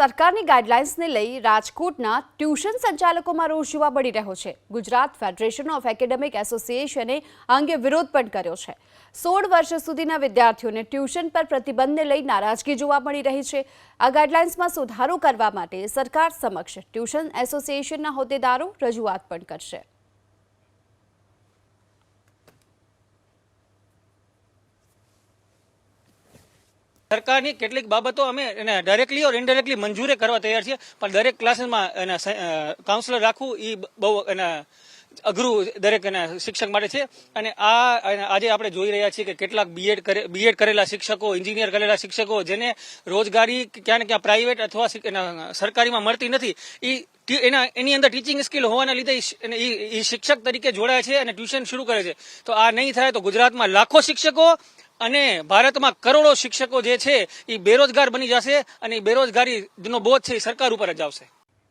સરકારની ગાઈડલાઇન્સને લઈ રાજકોટના ટ્યુશન સંચાલકોમાં રોષ જોવા મળી રહ્યો છે. ગુજરાત ફેડરેશન ઓફ એકેડેમિક એસોસિએશને અંગે વિરોધ પણ કર્યો છે. સોળ વર્ષ સુધીના વિદ્યાર્થીઓને ટ્યુશન પર પ્રતિબંધને લઈ નારાજગી જોવા મળી રહી છે. આ ગાઈડલાઇન્સમાં સુધારો કરવા માટે સરકાર સમક્ષ ટ્યુશન એસોસિએશનના હોદ્દેદારો રજૂઆત પણ કરશે. સરકારની કેટલીક બાબતો અમે એને ડાયરેક્ટલી ઓર ઇનડાયરેક્ટલી મંજૂરે કરવા તૈયાર છીએ, પણ દરેક ક્લાસીસમાં એના કાઉન્સલર રાખવું એ બહુ એના અઘરું દરેક એના શિક્ષક માટે છે. અને આ આજે આપણે જોઈ રહ્યા છીએ કે કેટલાક બીએડ કરે બીએડ કરેલા શિક્ષકો એન્જિનિયર કરેલા શિક્ષકો જેને રોજગારી ક્યાં ને ક્યાં પ્રાઇવેટ અથવા સરકારીમાં મળતી નથી એ એના, એની અંદર ટીચિંગ સ્કિલ હોવાના લીધે એ શિક્ષક તરીકે જોડાય છે અને ટ્યુશન શરૂ કરે છે. તો આ નહીં થાય તો ગુજરાતમાં લાખો શિક્ષકો અને ભારતમાં કરોડો શિક્ષકો જે છે એ બેરોજગાર બની જશે અને એ બેરોજગારીનો બોધ છે એ સરકાર ઉપર જ આવશે.